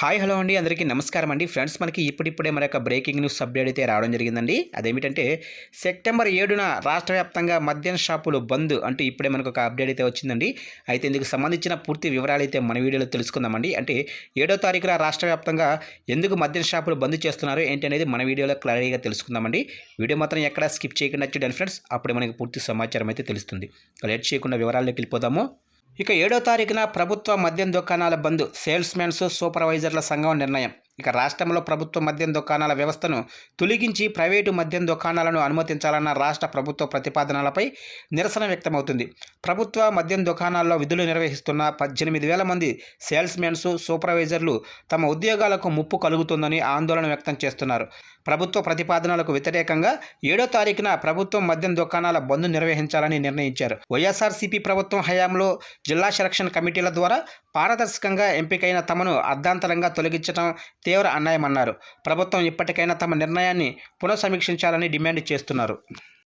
Hi hello అండి. అందరికీ నమస్కారం అండి. ఫ్రెండ్స్ మనకి ఇప్పుడిప్పుడే మన యొక్క బ్రేకింగ్ న్యూస్ అప్డేట్ అయితే రావడం జరిగిందండి. అదేమిటంటే సెప్టెంబర్ ఏడున రాష్ట్ర వ్యాప్తంగా మద్యం షాపులు బంద్ అంటూ ఇప్పుడే మనకు ఒక అప్డేట్ అయితే వచ్చిందండి. అయితే ఇందుకు సంబంధించిన పూర్తి వివరాలు అయితే మన వీడియోలో తెలుసుకుందామండి. అంటే ఏడో తారీఖున రాష్ట్ర వ్యాప్తంగా ఎందుకు మద్యం షాపులు బంద్ చేస్తున్నారో ఏంటి అనేది మన వీడియోలో క్లారిటీగా తెలుసుకుందామండి. వీడియో మాత్రం ఎక్కడ స్కిప్ చేయకుండా చూడండి ఫ్రెండ్స్. అప్పుడే మనకి పూర్తి సమాచారం అయితే తెలుస్తుంది. లేట్ చేయకుండా వివరాల్లోకి వెళ్ళిపోదాము. ఇక ఏడో తారీఖున ప్రభుత్వ మద్యం దుకాణాల బంద్ సేల్స్మెన్స్ సూపర్వైజర్ల సంఘం నిర్ణయం. ఇక రాష్ట్రంలో ప్రభుత్వ మద్యం దుకాణాల వ్యవస్థను తొలగించి ప్రైవేటు మద్యం దుకాణాలను అనుమతించాలన్న రాష్ట్ర ప్రభుత్వ ప్రతిపాదనలపై నిరసన వ్యక్తమవుతుంది. ప్రభుత్వ మద్యం దుకాణాల్లో విధులు నిర్వహిస్తున్న పద్దెనిమిది వేల మంది సేల్స్మెన్స్ సూపర్వైజర్లు తమ ఉద్యోగాలకు ముప్పు కలుగుతుందని ఆందోళన వ్యక్తం చేస్తున్నారు. ప్రభుత్వ ప్రతిపాదనలకు వ్యతిరేకంగా ఏడో తారీఖున ప్రభుత్వం మద్యం దుకాణాల బంద్ నిర్వహించాలని నిర్ణయించారు. వైఎస్ఆర్సీపీ ప్రభుత్వం హయాంలో జిల్లా సెలక్షన్ కమిటీల ద్వారా పారదర్శకంగా ఎంపికైన తమను అర్ధాంతరంగా తొలగించడం తీవ్ర అన్యాయమన్నారు. ప్రభుత్వం ఇప్పటికైనా తమ నిర్ణయాన్ని పునఃసమీక్షించాలని డిమాండ్ చేస్తున్నారు.